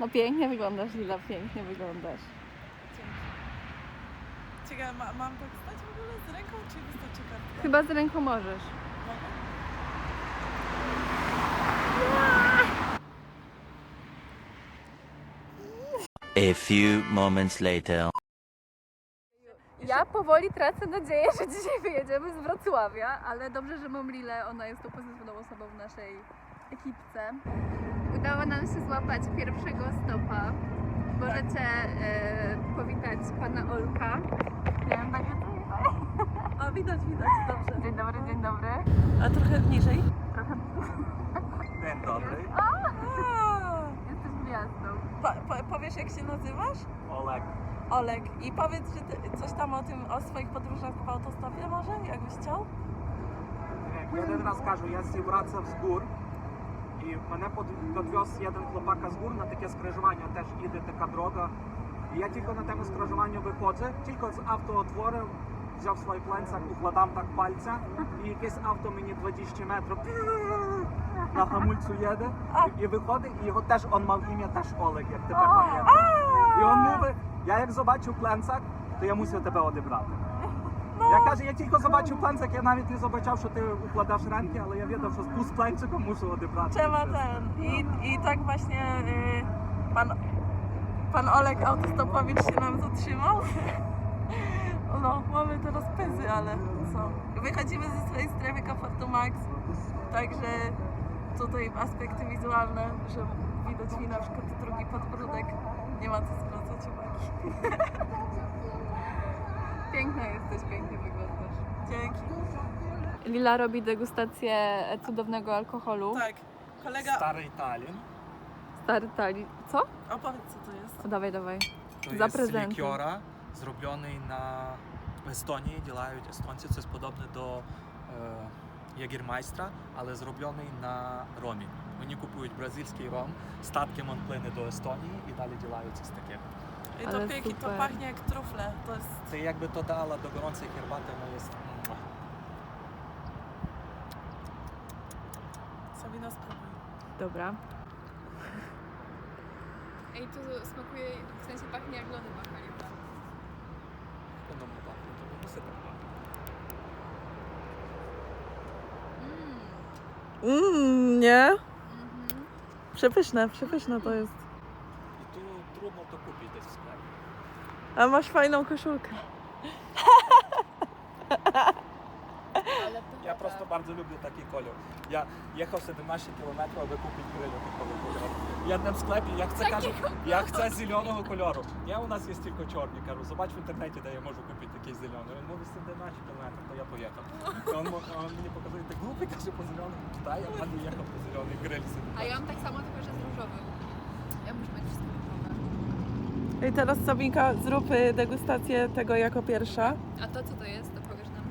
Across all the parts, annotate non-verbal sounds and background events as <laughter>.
No pięknie wyglądasz, Lila, pięknie wyglądasz. Ciekawe, ma, mam tak stać w ogóle z ręką, czy wystarczy kartka? Chyba z ręką możesz. A few moments later. Ja powoli tracę nadzieję, że dzisiaj wyjedziemy z Wrocławia, ale dobrze, że mam Lilę, ona jest tą pozytywną osobą w naszej ekipce. Udało nam się złapać pierwszego stopa. Możecie e, powitać pana Olka. O, widać, widać, dobrze. Dzień dobry, dzień dobry. A trochę niżej? Dzień dobry. Jesteś gwiazdą. Po, po, powiesz, jak się nazywasz? Olek. Olek. I powiedz że ty, coś tam o tym, o swoich podróżach po autostopie może, jakbyś chciał? Jeden raz każę, ja się wracam z gór. І мене підвез один хлопака з гур на таке скрижування, теж іде така дорога. І я тільки на тому скрижуванні виходжу, тільки з авто отворив, взяв свій пленцак, укладав так пальця, і якесь авто мені 20 метрів <laughs> на гамульцю їде, і, і виходить, і його теж он мав ім'я теж Олег, як тепер пам'ятаю. І він мовить, я як побачив пленцак, то я мусив тебе одібрати. Я кажу, я тільки побачив пленцик, я навіть не побачав, що ти укладаєш ранки, але я відав, що tu z пленциком мушу одібрати. Trzeba ten. I, I tak właśnie y, pan, pan Olek autostopowicz się nam zatrzymał. <laughs> No, mamy teraz pezy, ale co? Wychodzimy ze swojej strefy komfortu max, także tutaj aspekty wizualne, że widać mi na przykład drugi podbródek, nie ma co zwracać uwagi. <laughs> Piękna jesteś, pięknie wyglądasz. Dzięki. Lila robi degustację cudownego alkoholu. Tak, kolega, Старий Талін. Stary tali. Co? opowiedz co to jest. O, dawaj, dawaj. To За jest презентом. лікьора, зроблений на в Естонії, ділають естонці. Це подобне до е, ягермайстра, але зроблений на ромі. Вони купують бразильський ром, статком він плине до Естонії і далі ділаються з таким. I to, pieki, to pachnie jak trufle. To jest jakby to dała do gorącej herbaty, no jest... Sabina spróbuj. Dobra. Ej, tu smakuje, w sensie pachnie jak lody bakaliowe. Pachnie, nie. Mmm, nie? Przepyszne, przepyszne to jest. to kupić też w sklepie. A masz fajną koszulkę. Ja prosto bardzo lubię taki kolor. Ja jechał 17 km, aby kupić bryliowy kolor. W jednym sklepie ja chcę, każą, ja chcę zielonego koloru. Nie, u nas jest tylko czarny. Кажу, zobacz w internecie, gdzie ja mogę kupić taki zielony. On mówi 17 km, to ja pojechał. On, on mi pokazuje, te głupie, każe po zielonym Tutaj, a pan jechał po zielony grill. A ja mam tak samo, tylko że z różowym. I teraz Sabinka, zrób y, degustację tego jako pierwsza. A to co to jest? To powiesz nam.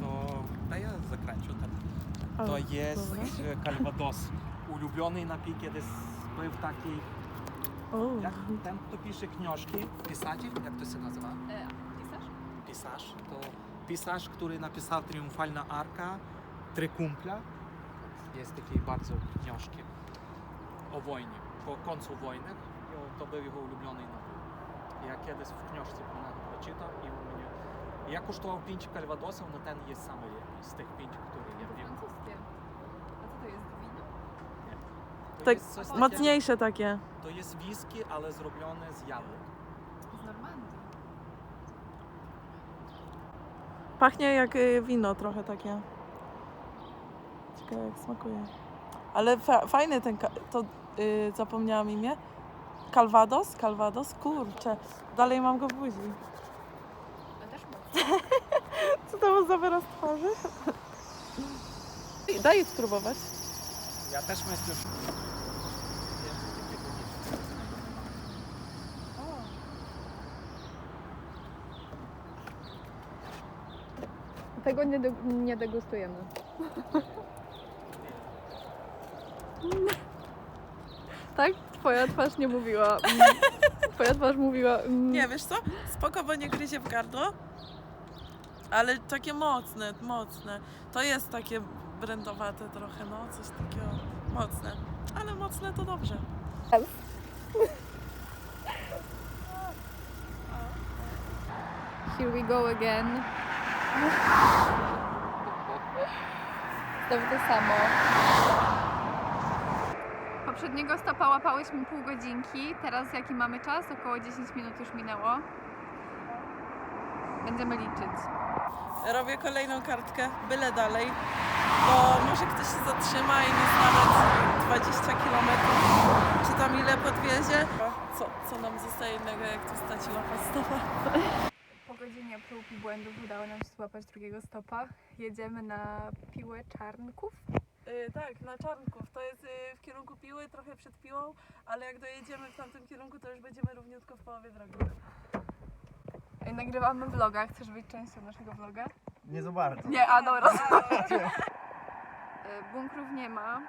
То та я закранчу так. O, То є добре. е, кальвадос. Улюблений напій, я десь пив такий, O, як там, хто пише книжки, писатель, як то се називає? E, pisasz? pisarz, to pisarz, który napisał Triumfalna Arka, Trzy Kumpla. Jest taki bardzo książki o wojnie, po końcu wojny. I to był jego ulubiony napój. Ja kiedyś w książce pewnego przeczytał i u mnie... Ja kosztował 5 kalwadosów, no ten jest sam lepiej z tych 5, które ja wiem. Francuskie. A co jest wino? To Tak jest Mocniejsze takie. To jest whisky, ale zrobione z jabłek. Z Normandii. Pachnie jak y, wino trochę takie. Ciekawe jak smakuje. Ale fajny ten. To y, zapomniałam imię. Calvados? Calvados? Kurczę, dalej mam go w buzi. Ale też mocno. <laughs> Co tam za wyraz twarzy? Daj spróbować. Ja też myślę, że... Tego nie, de- nie degustujemy. <laughs> tak? Twoja twarz nie mówiła. mm, <laughs> Twoja twarz mówiła. mm, Nie, wiesz co? Spoko, bo nie gryzie w gardło. Ale takie mocne, mocne. To jest takie brandowate trochę, no, coś takiego mocne. Ale mocne to dobrze. Here we go again. <laughs> Znowu to samo. Poprzedniego stopa łapałyśmy pół godzinki. Teraz jaki mamy czas? Około 10 minut już minęło. Będziemy liczyć. Robię kolejną kartkę, byle dalej, bo może ktoś się zatrzyma i nas nawet 20 km, czy tam ile podwiezie. Co, co nam zostaje innego, jak tu stać i łapać stopa? Po godzinie prób i błędów udało nam się złapać drugiego stopa. Jedziemy na piłę czarnków. Y, tak, na Czarnków. To jest y, w kierunku Piły, trochę przed Piłą, ale jak dojedziemy w tamtym kierunku, to już będziemy równiutko w połowie drogi. Ej, Nagrywamy vloga. Chcesz być częścią naszego vloga? Nie za bardzo. Nie, a dobra. E, <laughs> Bunkrów nie ma,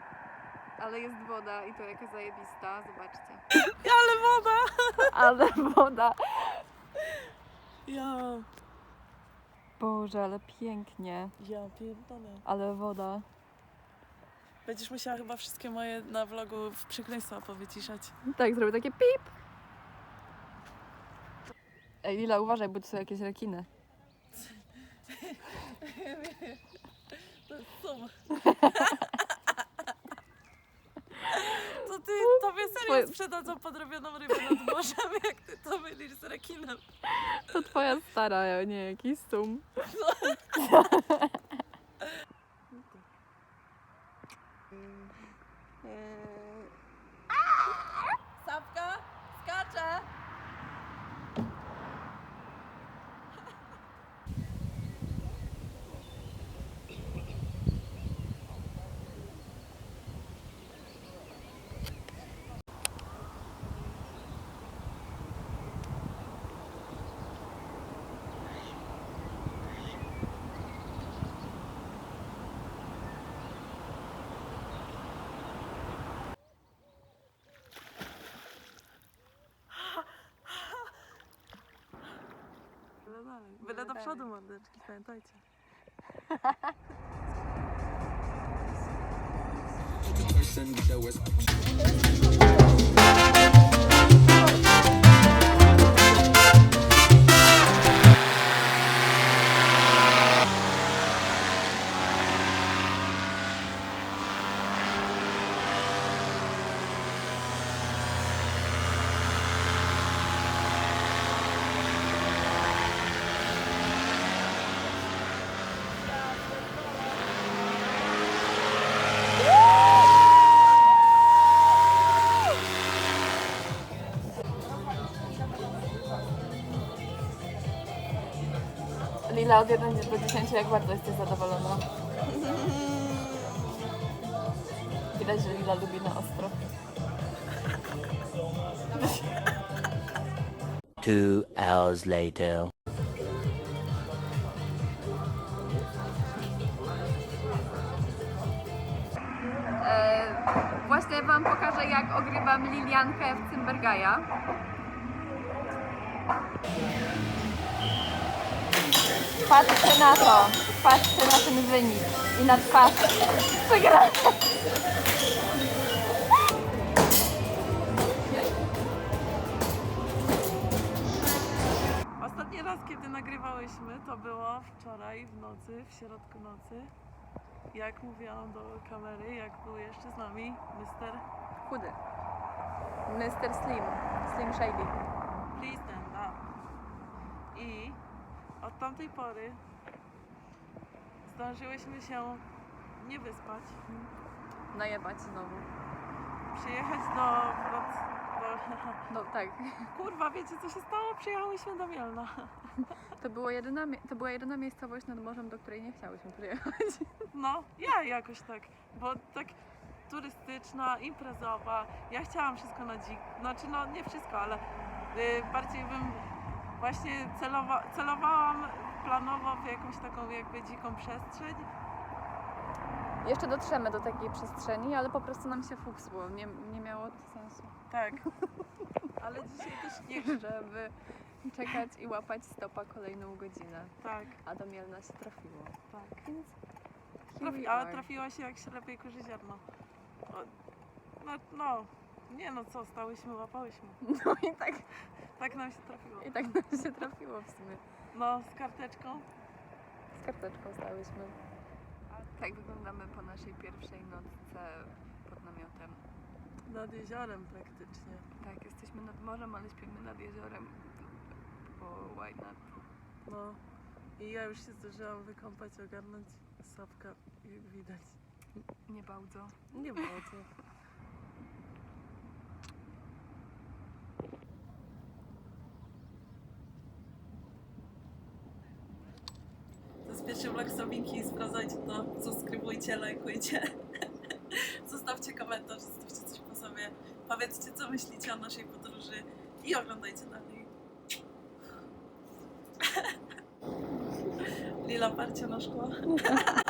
ale jest woda i to jaka zajebista. Zobaczcie. <laughs> Ale woda! <laughs> Ale woda. Ja, Boże, ale pięknie. ja pierdolę. Ale woda. Będziesz musiała chyba wszystkie moje na vlogu w przekleństwa powyciszać. Tak, zrobię takie pip. Ej, Lila, uważaj, bo to są jakieś rekiny. To jest sum. To ty, tobie serio Twoje- sprzedadzą podrobioną rybę nad morzem, jak ty to mylisz z rekinem. To twoja stara, a nie jakiś sum. <laughs> and Byle do przodu, mordeczki, pamiętajcie. Lila, od 1 do 10, jak bardzo jesteś zadowolona? <laughs> Widać, że Lila lubi na ostro. Two hours later. E, właśnie Wam pokażę, jak ogrywam Liliankę w Cymbergaja. Patrzcie na to, patrzcie na ten wynik i na twarz przegrania. Ostatni raz, kiedy nagrywałyśmy, to było wczoraj w nocy, w środku nocy. Jak mówiłam do kamery, jak był jeszcze z nami Mr. Chudy. Mr. Slim, Slim Shady. Od tamtej pory zdążyłyśmy się nie wyspać, Najebać znowu. przyjechać do do... No tak. Kurwa, wiecie co się stało? Przyjechałyśmy do Mielna. To, było jedyna, mie- to była jedyna miejscowość nad morzem, do której nie chciałyśmy przyjechać. No, ja jakoś tak, bo tak turystyczna, imprezowa. Ja chciałam wszystko na dzik, znaczy no nie wszystko, ale y, bardziej bym właśnie celowa, celowałam planowo w jakąś taką jakby dziką przestrzeń. Jeszcze dotrzemy do takiej przestrzeni, ale po prostu nam się fuksło. Nie, nie miało to sensu. Tak. <laughs> Ale dzisiaj też nie, Żeby czekać i łapać stopa kolejną godzinę. tak, A do Mielna się trafiło. tak. Więc Trafi, ale trafiła się jak ślepej kurzy ziarno. No, no, Nie no co, stałyśmy, łapałyśmy. <laughs> No i tak, Tak nam się trafiło. i tak nam się trafiło w sumie. No, z karteczką. Z karteczką stałyśmy. Tak wyglądamy po naszej pierwszej nocce pod namiotem. Nad jeziorem praktycznie. Tak, jesteśmy nad morzem, ale śpimy nad jeziorem. Bo why not? No. I ja już się zdążyłam wykąpać, ogarnąć sapka, jak widać. Nie bardzo. Nie było. Pierwszy vlog Sabinki, sprawdzajcie to, subskrybujcie, lajkujcie. <laughs> Zostawcie komentarz, zostawcie coś po sobie. Powiedzcie, co myślicie o naszej podróży i oglądajcie dalej. <laughs> Lila parcie na szkło. <laughs>